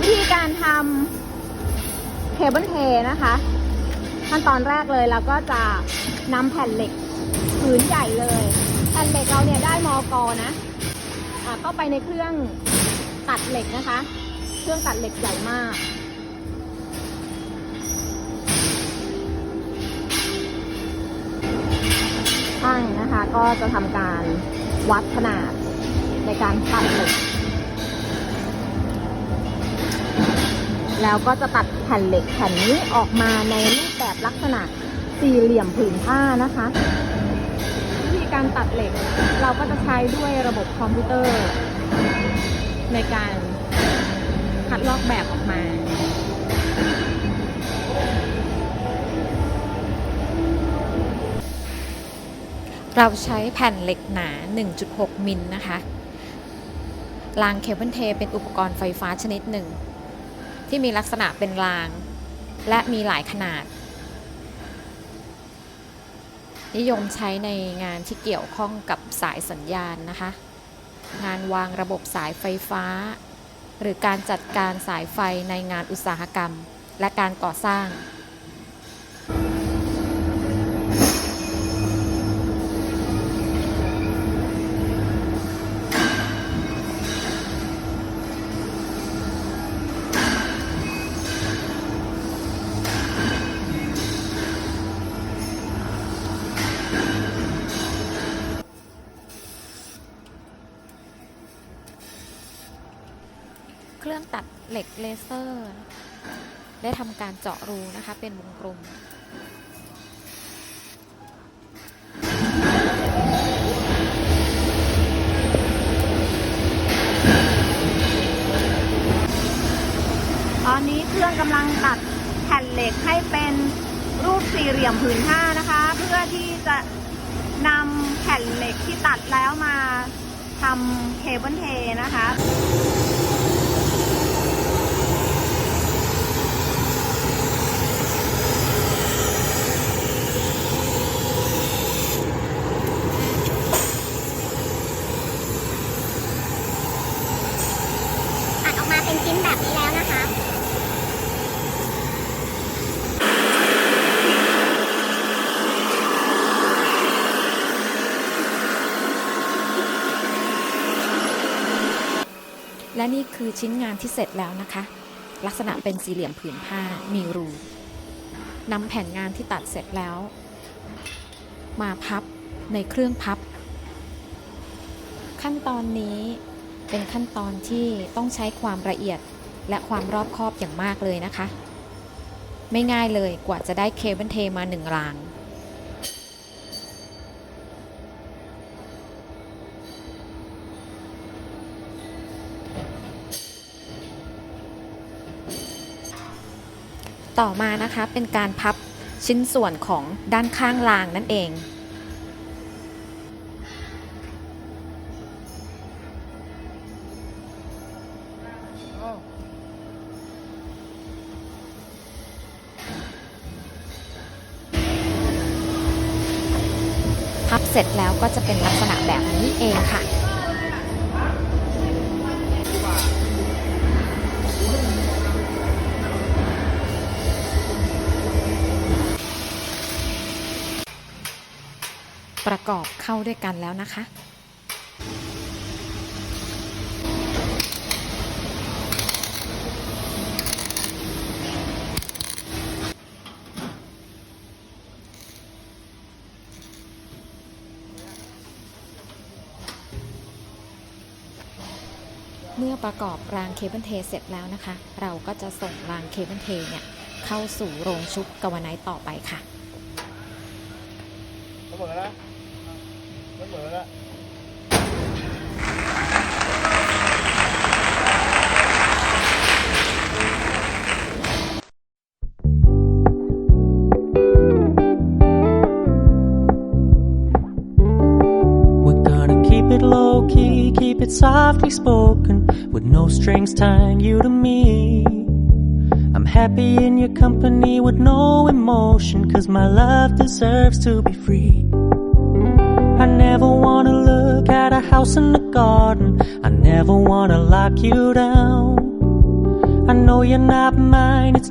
วิธีการทำเคเบิลเทนะคะ ขั้นตอนแรกเลยเราก็จะนำแผ่นเหล็กผืนใหญ่เลย แผ่นเหล็กเราเนี่ยได้มอกอนะอ่าเข้าไปในเครื่องตัดเหล็กนะคะ เครื่องตัดเหล็กใหญ่มากช่างนะคะก็จะทำการวัดขนาดในการตัดเหล็ก แล้วก็จะตัดแผ่นเหล็กแผ่นนี้ออกมาในรูปแบบลักษณะสี่เหลี่ยมผืนผ้านะคะวิธีการตัดเหล็กเราก็จะใช้ด้วยระบบคอมพิวเตอร์ ในการคัดลอกแบบออกมาเราใช้แผ่นเหล็กหนา 1.6 มิลนะคะ รางเคเบิลเทเป็นอุปกรณ์ไฟฟ้าชนิดหนึ่ง ที่มีลักษณะเป็นราง และมีหลายขนาด นิยมใช้ในงานที่เกี่ยวข้องกับสายสัญญาณนะคะ งานวางระบบสายไฟฟ้า หรือการจัดการสายไฟในงานอุตสาหกรรม และการก่อสร้าง เครื่องตัดเหล็กเลเซอร์ ได้ทำการเจาะรูนะคะเป็นวงกลมตอนนี้เครื่องกำลังตัดแผ่นเหล็กให้เป็นรูปสี่เหลี่ยมผืนผ้านะคะ เพื่อที่จะนำแผ่นเหล็กที่ตัดแล้วมาทำเคเบิลเทนะคะ ตัดออกมาเป็นชิ้นแบบนี้แล้วนะคะ และนี่คือชิ้นงานที่เสร็จแล้วนะคะ ลักษณะเป็นสี่เหลี่ยมผืนผ้ามีรูนำแผ่นงานที่ตัดเสร็จแล้ว มาพับในเครื่องพับ ขั้นตอนนี้เป็นขั้นตอนที่ต้องใช้ความละเอียดและความรอบคอบอย่างมากเลยนะคะ ไม่ง่ายเลยกว่าจะได้เคเบิลเทมาหนึ่งราง ต่อมานะคะเป็นการพับชิ้นส่วนของด้านข้างรางนั่นเองพับเสร็จแล้วก็จะเป็นลักษณะแบบนี้เองค่ะ ประกอบเข้าด้วยกันแล้วนะคะ เมื่อประกอบรางเคเบิลเทเสร็จแล้วนะคะ เราก็จะส่งรางเคเบิลเทเนี่ยเข้าสู่โรงชุบกาวไนท์ต่อไปค่ะ เสมอแล้ keep it low key, keep it softly spoken, with no strings tying you to me. I'm happy in your company with no emotion, cause my love deserves to be free. At a house in the garden, I never wanna lock you down. I know you're not mine. It's